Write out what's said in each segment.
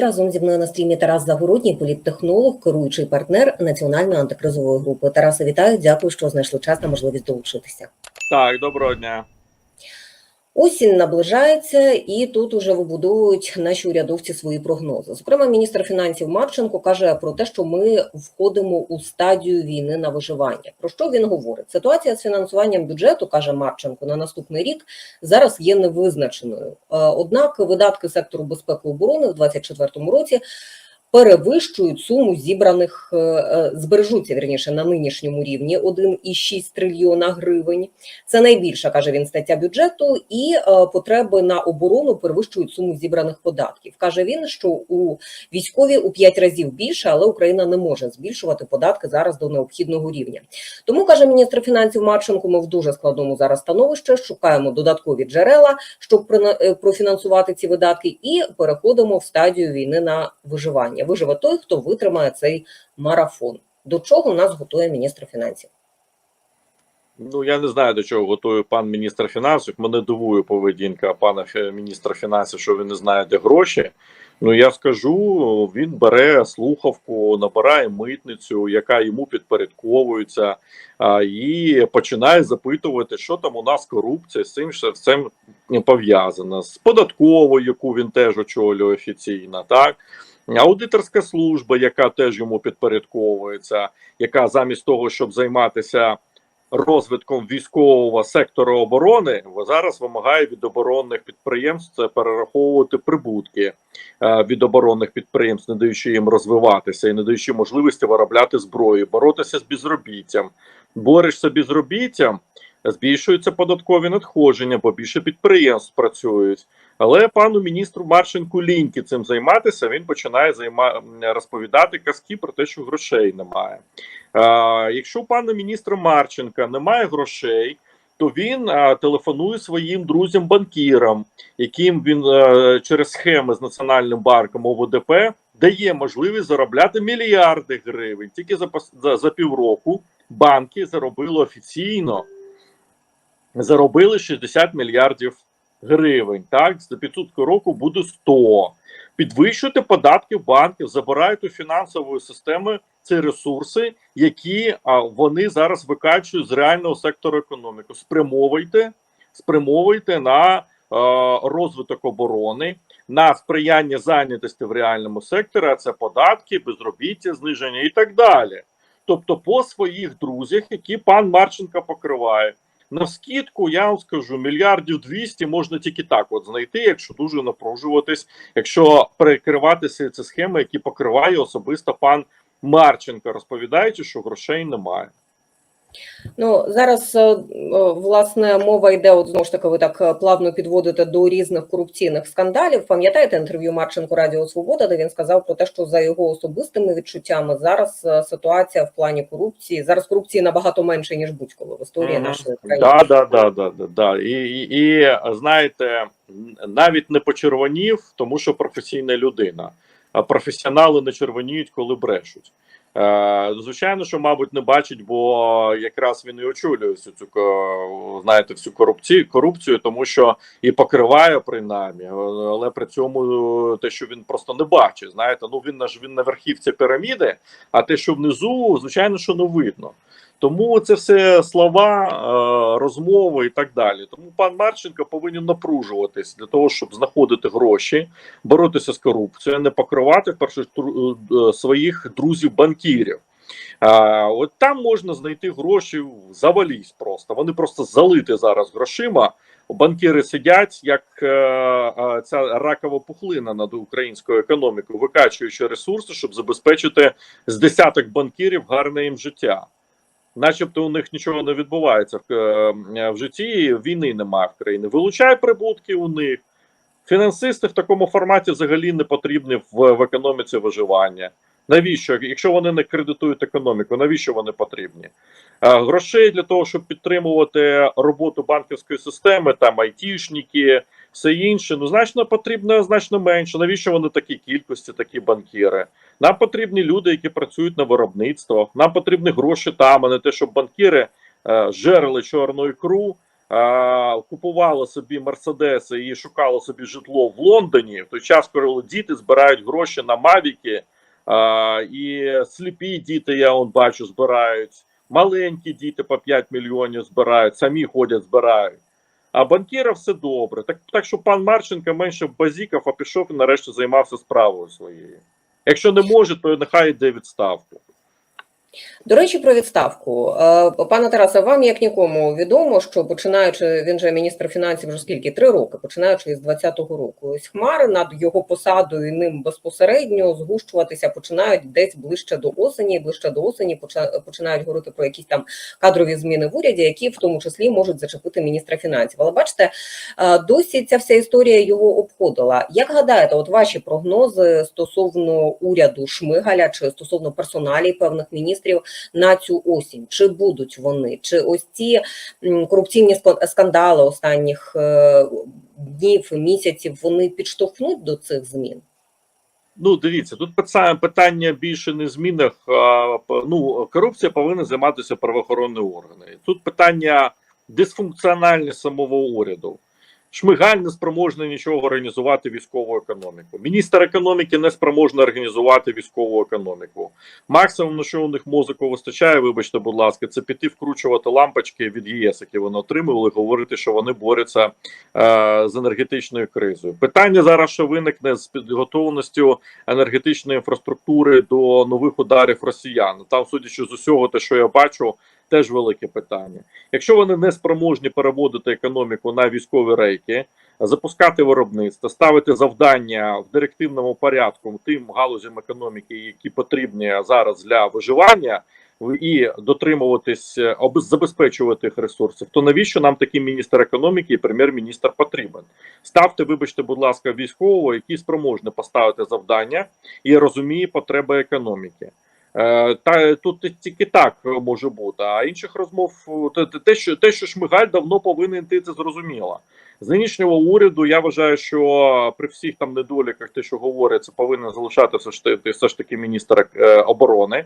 Разом зі мною на стрімі Тарас Загородній, політтехнолог, керуючий партнер національної антикризової групи. Тараса, вітаю, дякую, що знайшли час та можливість долучитися. Так, доброго дня. Осінь наближається, і тут уже вибудовують наші урядовці свої прогнози. Зокрема, міністр фінансів Марченко каже про те, що ми входимо у стадію війни на виживання. Про що він говорить? Ситуація з фінансуванням бюджету каже Марченко на наступний рік зараз є невизначеною. Е, Однак видатки сектору безпеки і оборони в 2024 році. Перевищують суму зібраних е, е, збережуться вірніше на нинішньому рівні 1,6 трильйона гривень. Це найбільша каже він стаття бюджету, і е, потреби на оборону перевищують суму зібраних податків. каже він, що у військові у 5 разів більше, але Україна не може збільшувати податки зараз до необхідного рівня. Тому каже міністр фінансів Марченко. Ми в дуже складному зараз становищі. Шукаємо додаткові джерела, щоб профінансувати ці видатки, і переходимо в стадію війни на виживання. Виживе той, хто витримає цей марафон. До чого нас готує міністр фінансів? Ну я не знаю до чого готує пан міністр фінансів. Мене дивує поведінка пана міністра фінансів, що він не знає, де гроші. Ну я скажу, він бере слухавку, набирає митницю, яка йому підпорядковується, і починає запитувати, що там у нас корупція з цим що цим пов'язана, з податковою, яку він теж очолює офіційно, так. Аудиторська служба, яка теж йому підпорядковується, яка замість того, щоб займатися розвитком військового сектору оборони, зараз вимагає від оборонних підприємств це перераховувати прибутки е, від оборонних підприємств, не даючи їм розвиватися і не даючи можливості виробляти зброю, боротися з безробіттям. Борешся безробіттям, збільшуються податкові надходження, бо більше підприємств працюють. Але пану міністру Марченку ліньки цим займатися. Він починає займа... розповідати казки про те, що грошей немає. А, якщо у пана міністра Марченка немає грошей, то він а, телефонує своїм друзям-банкірам, яким він а, через схеми з національним банком ОВДП дає можливість заробляти мільярди гривень. Тільки за, за, за півроку банки заробили офіційно заробили 60 мільярдів гривень. Так, з підсутку року буде 100. Підвищуйте податки банків, забирають у фінансової системи ці ресурси, які а, вони зараз викачують з реального сектору економіки. Спрямовуйте, спрямовуйте на е, розвиток оборони, на сприяння зайнятості в реальному секторі, а це податки, безробіття, зниження і так далі. Тобто, по своїх друзях, які пан Марченко покриває. На скидку я вам скажу мільярдів 200 можна тільки так от знайти, якщо дуже напружуватись, якщо перекриватися ці схеми, які покриває особисто пан Марченко, розповідаючи, що грошей немає. Ну зараз е, е, власне мова йде от знову ж таки. Ви так е, плавно підводите до різних корупційних скандалів. Пам'ятаєте інтерв'ю Марченко Радіо Свобода, де він сказав про те, що за його особистими відчуттями зараз ситуація в плані корупції зараз корупції набагато менше ніж будь-коли в історії Мгм. нашої країни. Да, да, да, да, да, да. І, і, і знаєте, навіть не почервонів, тому що професійна людина. А професіонали не червоніють, коли брешуть. Е, звичайно, що, мабуть, не бачить, бо якраз він і очолює всю цю знаєте, всю корупцію, корупцію, тому що і покриває принаймні, але при цьому те, що він просто не бачить. Знаєте, ну він наш він на верхівці піраміди, а те, що внизу, звичайно, що не видно. Тому це все слова, е, розмови і так далі. Тому пан Марченко повинен напружуватись для того, щоб знаходити гроші, боротися з корупцією, не покривати в першу чергу, е, своїх друзів-банкірів. А, от там можна знайти гроші завалізь просто. Вони просто залиті зараз грошима. Банкіри сидять, як е, е, ця ракова пухлина над українською економікою, викачуючи ресурси, щоб забезпечити з десяток банкірів гарне їм життя начебто у них нічого не відбувається в, е, в житті, війни немає в країні. Вилучай прибутки у них. Фінансисти в такому форматі взагалі не потрібні в, в економіці виживання. Навіщо? Якщо вони не кредитують економіку, навіщо вони потрібні? Е, грошей для того, щоб підтримувати роботу банківської системи, там айтішники, все інше, ну значно потрібно значно менше. Навіщо вони такі кількості, такі банкіри? Нам потрібні люди, які працюють на виробництвах. Нам потрібні гроші там, а не те, щоб банкіри е, жерли чорну ікру, е, купувало собі мерседеси і шукало собі житло в Лондоні, в той час, коли діти збирають гроші на Мавіки, е, і сліпі діти, я он бачу, збирають, маленькі діти по 5 мільйонів збирають, самі ходять, збирають. А банкіра все добре. Так, так що пан Марченко менше базікав, а пішов і нарешті займався справою своєю. Якщо не може, то нехай йде відставку. До речі, про відставку. Е, Пане Тарасе, вам як нікому відомо, що починаючи, він же міністр фінансів вже скільки? Три роки, починаючи з 20-го року. Ось хмари над його посадою і ним безпосередньо згущуватися починають десь ближче до осені. Ближче до осені починають говорити про якісь там кадрові зміни в уряді, які в тому числі можуть зачепити міністра фінансів. Але бачите, е, досі ця вся історія його обходила. Як гадаєте, от ваші прогнози стосовно уряду Шмигаля чи стосовно персоналій певних міністрів на цю осінь? Чи будуть вони? Чи ось ці корупційні скандали останніх е, днів, місяців вони підштовхнуть до цих змін? Ну, дивіться, тут питання, більше не змінах. Ну, корупція повинна займатися правоохоронні органи. Тут питання дисфункціональність самого уряду. Шмигаль не спроможний нічого організувати військову економіку. Міністр економіки не спроможний організувати військову економіку. Максимум, на що у них мозоку вистачає, вибачте, будь ласка, це піти вкручувати лампочки від ЄС, які вони отримували, говорити, що вони борються е, з енергетичною кризою. Питання зараз, що виникне з підготовленістю енергетичної інфраструктури до нових ударів росіян. Там, судячи з усього, те, що я бачу, теж велике питання. Якщо вони не спроможні переводити економіку на військові рейки, запускати виробництво, ставити завдання в директивному порядку тим галузям економіки, які потрібні зараз для виживання. І дотримуватись, забезпечувати їх ресурсів, то навіщо нам такий міністр економіки і прем'єр-міністр потрібен? Ставте, вибачте, будь ласка, військового, який спроможний поставити завдання і розуміє потреби економіки. Е, Та тут тільки так може бути. А інших розмов те- що те, що Шмигаль давно повинен йти, це зрозуміло. З нинішнього уряду я вважаю, що при всіх там недоліках, те, що говориться, повинен залишати все ж таки все ж таки міністр е, оборони.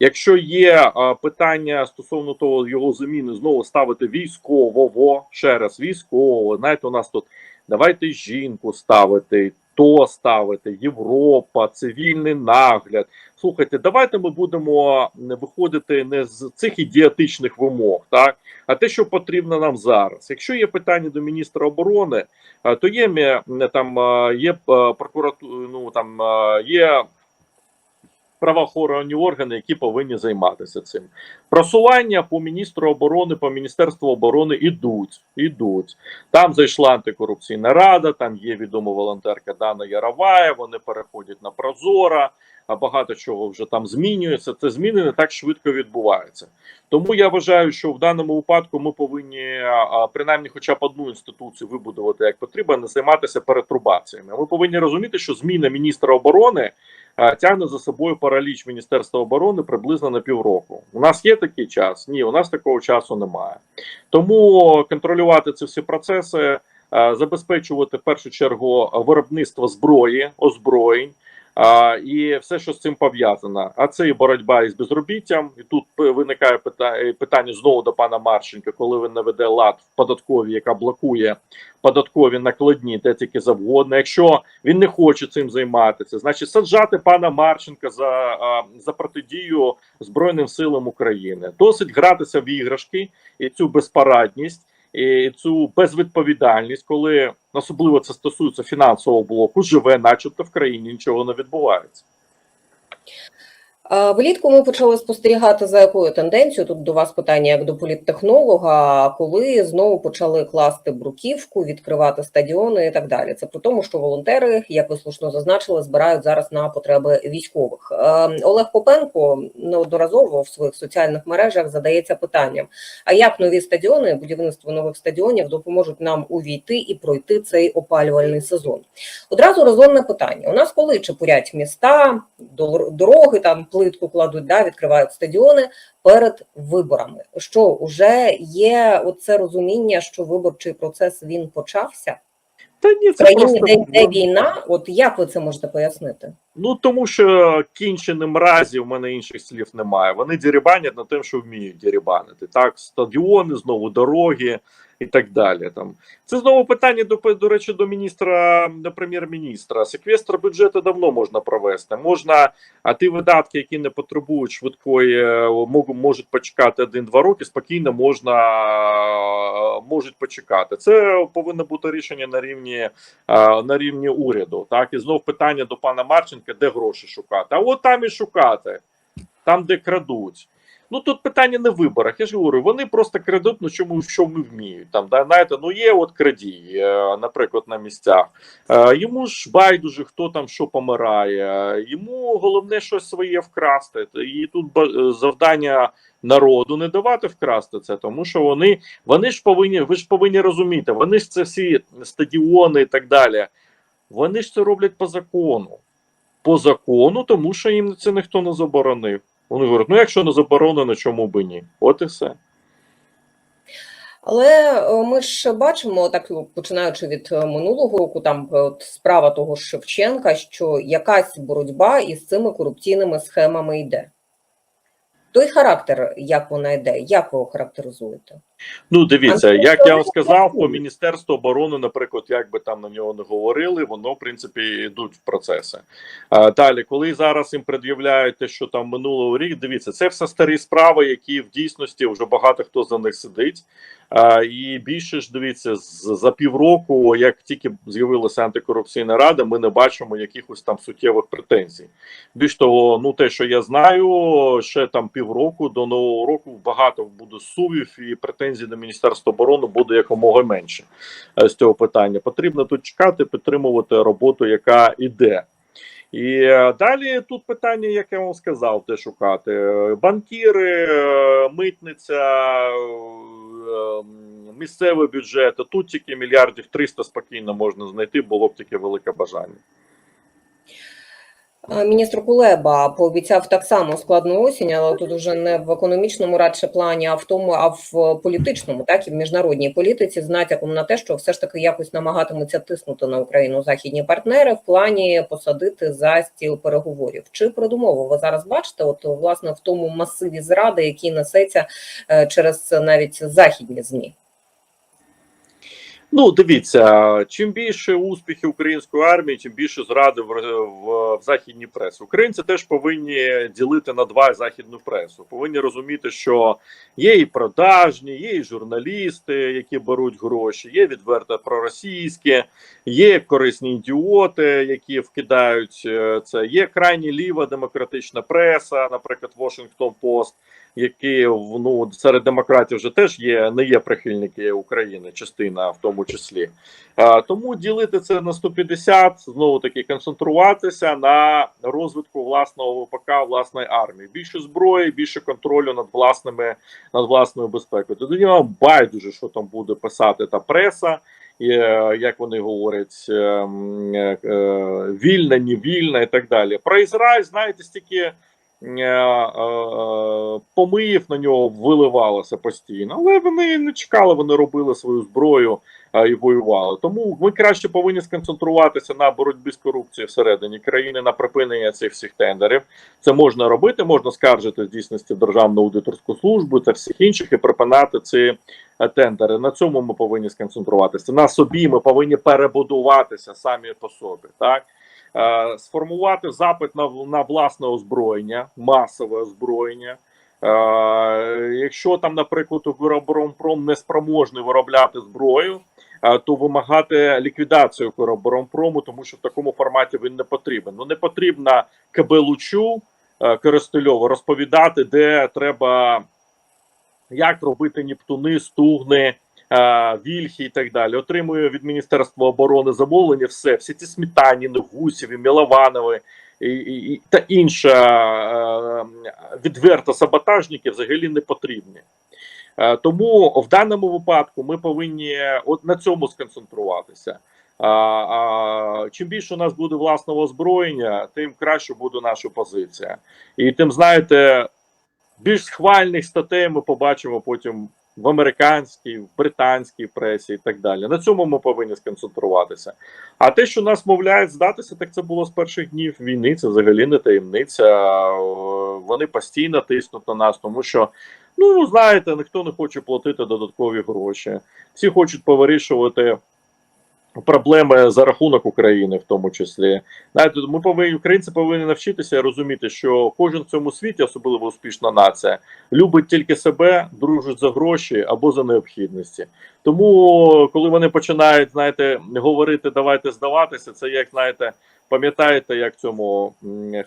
Якщо є е, питання стосовно того його заміни, знову ставити військового ще раз військового. Знаєте, у нас тут давайте жінку ставити, то ставити, Європа, цивільний нагляд. Слухайте, давайте ми будемо виходити не з цих ідіотичних вимог, так а те, що потрібно нам зараз. Якщо є питання до міністра оборони, е, то є там е, є прокуратура, ну там е, є правоохоронні органи, які повинні займатися цим. Просування по міністру оборони, по міністерству оборони ідуть. ідуть. Там зайшла антикорупційна рада, там є відома волонтерка Дана Яровая. Вони переходять на Прозора. А багато чого вже там змінюється. Це зміни не так швидко відбуваються. Тому я вважаю, що в даному випадку ми повинні принаймні, хоча б одну інституцію вибудувати як потрібно, не займатися перетрубаціями. Ми повинні розуміти, що зміна міністра оборони тягне за собою параліч Міністерства оборони приблизно на півроку. У нас є такий час? Ні, у нас такого часу немає. Тому контролювати ці всі процеси, забезпечувати в першу чергу виробництво зброї, озброєнь. А, і все, що з цим пов'язано. А це і боротьба із безробіттям. І тут виникає питання, питання знову до пана Марченка, коли він наведе лад в податковій, яка блокує податкові накладні, де тільки завгодно. Якщо він не хоче цим займатися, значить саджати пана Марченка за, за протидію Збройним силам України. Досить гратися в іграшки і цю безпарадність. Цю безвідповідальність, коли особливо це стосується фінансового блоку, живе, начебто в країні нічого не відбувається. Влітку ми почали спостерігати за якою тенденцією. Тут до вас питання як до політтехнолога, коли знову почали класти бруківку, відкривати стадіони і так далі. Це при тому, що волонтери, як ви слушно зазначили, збирають зараз на потреби військових. Е, Олег Попенко неодноразово в своїх соціальних мережах задається питанням: а як нові стадіони, будівництво нових стадіонів допоможуть нам увійти і пройти цей опалювальний сезон? Одразу резонне питання: у нас коли чепурять міста, дороги там плитку кладуть, да, відкривають стадіони перед виборами. Що вже є оце розуміння, що виборчий процес він почався Та ні, це країні, просто де йде війна. От як ви це можете пояснити? Ну тому що кінчені мразі, в мене інших слів немає. Вони дірібанять на тим, що вміють дірібанити. Так, стадіони, знову дороги і так далі. Там це знову питання до до речі до міністра, до прем'єр-міністра. Секвестр бюджету давно можна провести. Можна, а ті видатки, які не потребують швидкої, е, можуть, почекати один-два роки. Спокійно можна е, можуть почекати. Це повинно бути рішення на рівні е, на рівні уряду. Так і знов питання до пана Марченка, де гроші шукати. А от там і шукати, там, де крадуть. Ну тут питання не в виборах. Я ж говорю, вони просто крадуть, ну чому що ми вміють. Там да, знаєте, ну є от крадій, е, наприклад, на місцях. Е, Йому ж байдуже, хто там що помирає. Йому головне щось своє вкрасти. І тут завдання народу не давати вкрасти це, тому що вони, вони ж повинні, ви ж повинні розуміти, вони ж це всі стадіони і так далі. Вони ж це роблять по закону. По закону, тому що їм це ніхто не заборонив. Вони говорять, ну якщо не заборонено, чому би ні? От і все. Але е, ми ж бачимо, так ну, починаючи від е, минулого року, там е, от справа того ж Шевченка, що якась боротьба із цими корупційними схемами йде. Той характер, як вона йде, як ви його характеризуєте? Ну, дивіться, як я вам сказав, по? Міністерству оборони, наприклад, як би там на нього не говорили, воно в принципі йдуть в процеси. А, далі, коли зараз їм пред'являють те, що там минулого рік, дивіться, це все старі справи, які в дійсності вже багато хто за них сидить. А, і більше ж дивіться, за півроку, як тільки з'явилася антикорупційна рада, ми не бачимо якихось там суттєвих претензій. Більш того, ну те, що я знаю, ще там півроку до нового року багато буде сувів і претензій до Міністерства оборони буде якомога менше е, з цього питання. Потрібно тут чекати, підтримувати роботу, яка іде. І е, далі тут питання, як я вам сказав, де шукати банкіри, е, митниця, е, місцевий бюджет. Тут тільки мільярдів 300 спокійно можна знайти, було б таке велике бажання. Е, Міністр Кулеба пообіцяв так само складну осінь, але тут вже не в економічному радше плані, а в тому, а в політичному, так і в міжнародній політиці, з натяком на те, що все ж таки якось намагатимуться тиснути на Україну західні партнери в плані посадити за стіл переговорів. Чи продумову ви зараз бачите? От власне в тому масиві зради, який несеться е, через навіть західні змі. Ну, дивіться, чим більше успіхів української армії, тим більше зради в, в, в західній пресі. Українці теж повинні ділити на два західну пресу. Повинні розуміти, що є і продажні, є і журналісти, які беруть гроші, є відверто проросійські, є корисні ідіоти, які вкидають е, це. Є крайні ліва демократична преса, наприклад, Washington Post, які ну серед демократів вже теж є, не є прихильники України, частина в тому числі. Тому ділити це на 150, знову таки концентруватися на розвитку власного ВПК, власної армії. Більше зброї, більше контролю над власними над власною безпекою. Тоді вам байдуже, що там буде писати та преса. Е, як вони говорять, е, м, е, е, вільна, не вільна і так далі. Про Ізраїль, знаєте, стільки е, е, помиїв на нього виливалося постійно, але вони не чекали, вони робили свою зброю е, і воювали. Тому ми краще повинні сконцентруватися на боротьбі з корупцією всередині країни, на припинення цих всіх тендерів. Це можна робити, можна скаржити в дійсності Державну аудиторську службу та всіх інших і припинати ці е, тендери. На цьому ми повинні сконцентруватися. На собі ми повинні перебудуватися самі по собі. Так Е, сформувати запит на, на власне озброєння, масове озброєння. Е, якщо там, наприклад, Укроборонпром не спроможний виробляти зброю, е, то вимагати ліквідацію Укроборонпрому, тому що в такому форматі він не потрібен. Ну не потрібно КБ Лучу е, Коростельову розповідати, де треба як робити Нептуни, стугни. Е, Вільхи і так далі отримує від Міністерства оборони замовлення. Все, всі ці сметаніни, гусєві, Мілованови і, і, і та інша е, відверто саботажники взагалі не потрібні. Е, Тому в даному випадку ми повинні от на цьому сконцентруватися. А, а, чим більше у нас буде власного озброєння, тим краще буде наша позиція. І тим, знаєте, більш схвальних статей ми побачимо потім в американській, в британській пресі і так далі. На цьому ми повинні сконцентруватися. А те, що нас мовляють здатися, так це було з перших днів війни. Це взагалі не таємниця. Вони постійно тиснуть на нас, тому що. Ну, знаєте, ніхто не хоче платити додаткові гроші. Всі хочуть повирішувати проблеми за рахунок України, в тому числі. Знаєте, ми повинні українці повинні навчитися розуміти, що кожен в цьому світі, особливо успішна нація, любить тільки себе, дружить за гроші або за необхідності. Тому, коли вони починають, знаєте, говорити, давайте здаватися, це як знаєте, пам'ятаєте, як цьому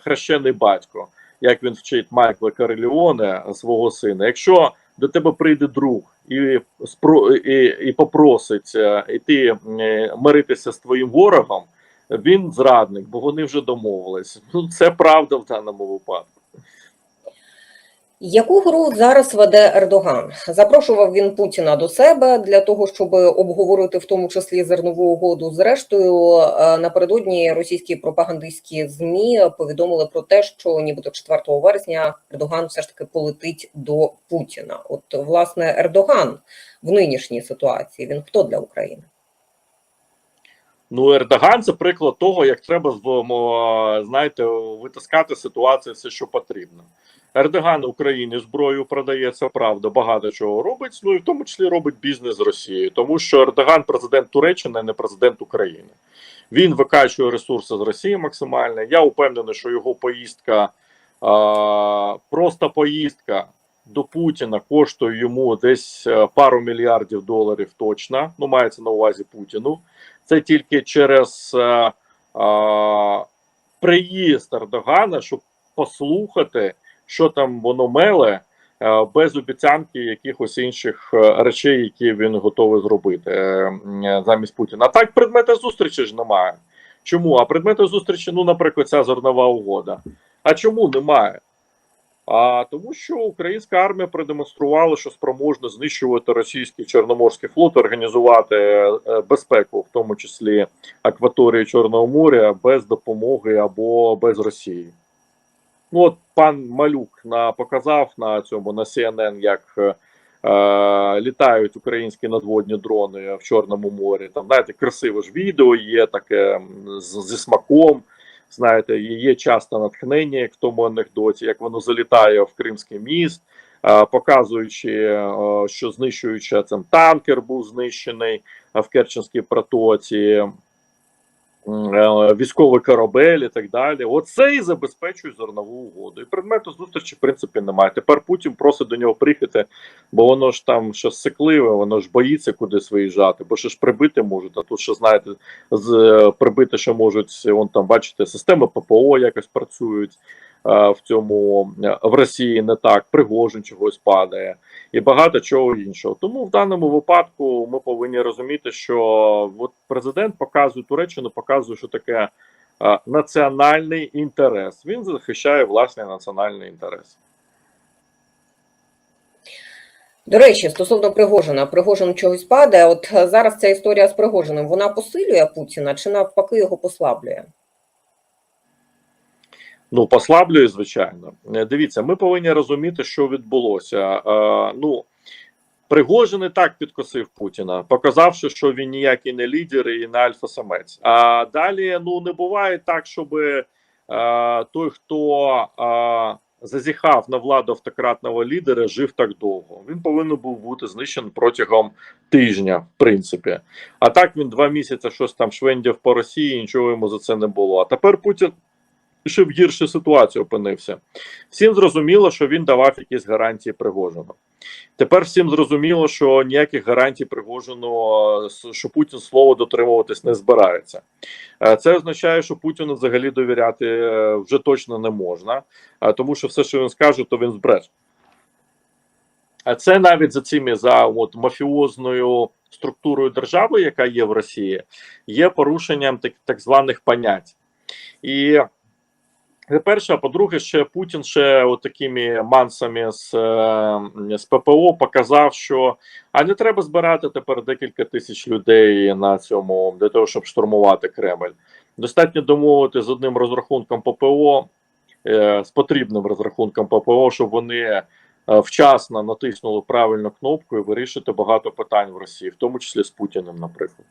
хрещений батько, як він вчить Майкла Кареліоне свого сина. Якщо до тебе прийде друг і спро і, і попросить е, іти е, миритися з твоїм ворогом, він зрадник, бо вони вже домовились. Ну це правда в даному випадку. Яку гру зараз веде Ердоган? Запрошував він Путіна до себе для того, щоб обговорити в тому числі зернову угоду. Зрештою, е, напередодні російські пропагандистські змі повідомили про те, що нібито 4 вересня Ердоган все ж таки полетить до Путіна. От власне Ердоган в нинішній ситуації він хто для України? Ну, Ердоган це приклад того, як треба знаєте, витискати ситуацію все, що потрібно. Ердоган Україні зброю продає, це правда, багато чого робить. Ну і в тому числі робить бізнес з Росією, тому що Ердоган президент Туреччини, а не президент України. Він викачує ресурси з Росії максимально. Я упевнений, що його поїздка, а, просто поїздка до Путіна коштує йому десь е, пару мільярдів доларів точно. Ну, мається на увазі Путіну. Це тільки через е, е, приїзд Ердогана, щоб послухати, що там воно меле, е, без обіцянки якихось інших е, речей, які він готовий зробити е, замість Путіна. А так предмета зустрічі ж немає. Чому? А предмету зустрічі, ну, наприклад, ця зернова угода. А чому немає? А тому, що українська армія продемонструвала, що спроможна знищувати російський чорноморський флот, організувати безпеку, в тому числі акваторії Чорного моря, без допомоги або без Росії. Ну от пан Малюк на показав на цьому на CNN, як е, е, літають українські надводні дрони в Чорному морі. Там знаєте, красиве ж відео є таке з, зі смаком. Знаєте, є часто натхнення, як в тому анекдоті, як воно залітає в Кримський міст, е, показуючи, е, що знищуючи цим танкер був знищений в Керченській протоці, військовий корабель і так далі. Оце і забезпечує зернову угоду. І предмету зустрічі, в принципі, немає. Тепер Путін просить до нього приїхати, бо воно ж там щось сикливе, воно ж боїться кудись виїжджати, бо ще ж прибити можуть, а тут ще знаєте, з е, прибити що можуть вон там, бачите, системи ППО якось працюють. Е, В цьому е, в Росії не так, Пригожин чогось падає і багато чого іншого. Тому в даному випадку ми повинні розуміти, що от президент показує Туреччину, показує, що таке е, національний інтерес. Він захищає власний національний інтерес. До речі, стосовно Пригожина, Пригожин чогось падає. От зараз ця історія з Пригожиним вона посилює Путіна чи навпаки його послаблює? Ну, послаблює, звичайно. Е, Дивіться, ми повинні розуміти, що відбулося. Е, ну, Пригожин і так підкосив Путіна, показавши, що він ніякий не лідер і не альфа-самець. А далі ну не буває так, щоб е, той, хто е, зазіхав на владу автократного лідера, жив так довго. Він повинен був бути знищений протягом тижня, в принципі. А так він два місяці щось там швендяв по Росії, нічого йому за це не було. А тепер Путін ще в гіршій ситуації опинився. Всім зрозуміло, що він давав якісь гарантії Пригожину. Тепер всім зрозуміло, що ніяких гарантій Пригожину, е, що Путін слово дотримуватись не збирається. Е, Це означає, що Путіну взагалі довіряти е, вже точно не можна, тому що все, що він скаже, то він збреже. А це навіть за цими за от мафіозною структурою держави, яка є в Росії, є порушенням так, так званих понять. І це перше, а по-друге, ще Путін ще от такими мансами з, е, з ППО показав, що а не треба збирати тепер декілька тисяч людей на цьому для того, щоб штурмувати Кремль. Достатньо домовити з одним розрахунком ППО, е, з потрібним розрахунком ППО, щоб вони е, вчасно натиснули правильну кнопку і вирішити багато питань в Росії, в тому числі з Путіним, наприклад.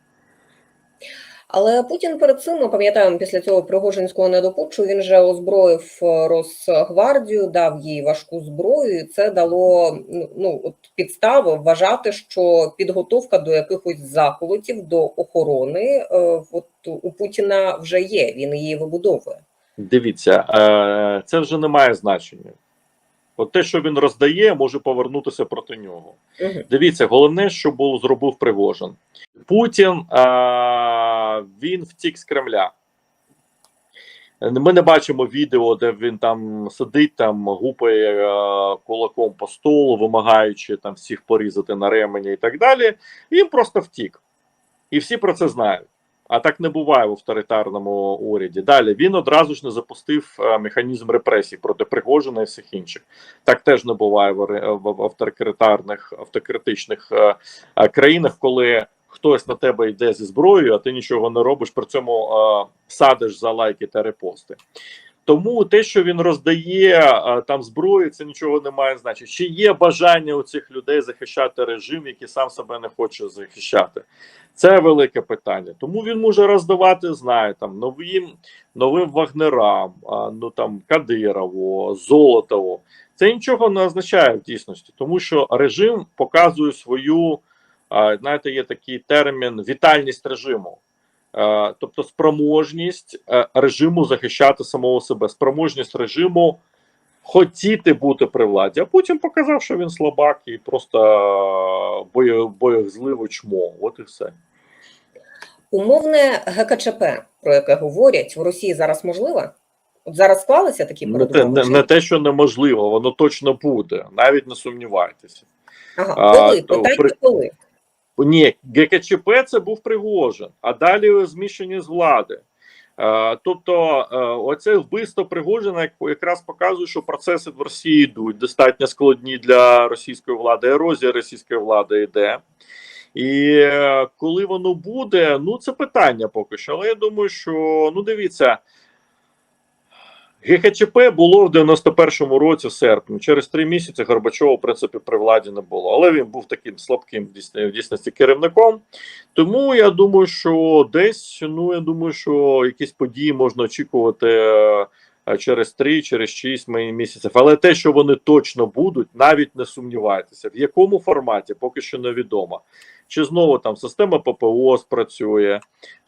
Але Путін перед цим, ми пам'ятаємо, після цього Пригожинського недопутчу він же озброїв е, Росгвардію, дав їй важку зброю. і Це дало ну от підстави вважати, що підготовка до якихось заколотів, до охорони, е, от у Путіна вже є. Він її вибудовує. Дивіться, е, це вже не має значення. От те, що він роздає, може повернутися проти нього. Угу. Дивіться, головне, що було зробив Пригожин. Путін він втік з Кремля. Ми не бачимо відео, де він там сидить, там гупає а, кулаком по столу, вимагаючи там всіх порізати на ремені і так далі. Він просто втік. І всі про це знають. А так не буває в авторитарному уряді. Далі він одразу ж не запустив е, механізм репресій проти Пригожина і всіх інших. Так теж не буває в, авторитарних автократичних е, е, країнах, коли хтось на тебе йде зі зброєю, а ти нічого не робиш, при цьому е, садиш за лайки та репости. Тому те, що він роздає е, там зброю, це нічого не має значення. Чи є бажання у цих людей захищати режим, який сам себе не хоче захищати? Це велике питання. Тому він може роздавати, знає, там новим новим вагнерам, а, ну там Кадирову, Золотову. Це нічого не означає в дійсності, тому що режим показує свою, а, знаєте, є такий термін вітальність режиму. Тобто спроможність е, режиму захищати самого себе, спроможність режиму хотіти бути при владі, а потім показав, що він слабак і просто е, боєзливо чмо. От і все. Умовне ГКЧП, про яке говорять в Росії зараз можливо? От зараз склалися такі Не те, не, не те, що неможливо, воно точно буде. Навіть не сумнівайтеся. Ага, коли? то Питайте при- коли. Ні, ГКЧП це був Пригожин, а далі зміщення з влади. Е, тобто, е, оце вбивство Пригожина якраз показує, що процеси в Росії йдуть достатньо складні для російської влади. Ерозія російської влади йде. І е, коли воно буде, ну це питання поки що. Але я думаю, що ну дивіться. ГХЧП було в 91-му році, в серпні. Через три місяці Горбачова, в принципі, при владі не було. Але він був таким слабким в дійсності керівником. Тому я думаю, що десь, ну я думаю, що якісь події можна очікувати е, через три, через шість ми- місяців. Але те, що вони точно будуть, навіть не сумнівайтеся. В якому форматі, поки що невідомо. Чи знову там система ППО спрацює,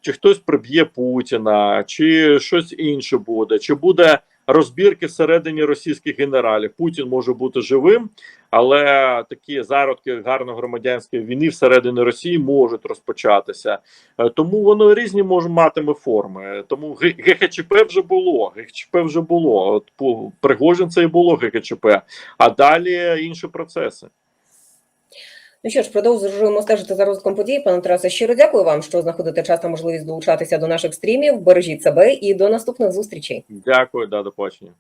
чи хтось приб'є Путіна, чи щось інше буде, чи буде розбірки всередині російських генералів. Путін може бути живим, але такі зародки гарно-громадянської війни всередині Росії можуть розпочатися. Е, Тому воно різні може матиме форми. Тому ГХЧП вже було. ГХЧП вже було. От Пригожин це і було ГХЧП, а далі інші процеси. Ну що ж, продовжуємо стежити за розвитком подій. Пане Тарасе, щиро дякую вам, що знаходите час та можливість долучатися до наших стрімів. Бережіть себе і до наступних зустрічей. Дякую, да, до побачення.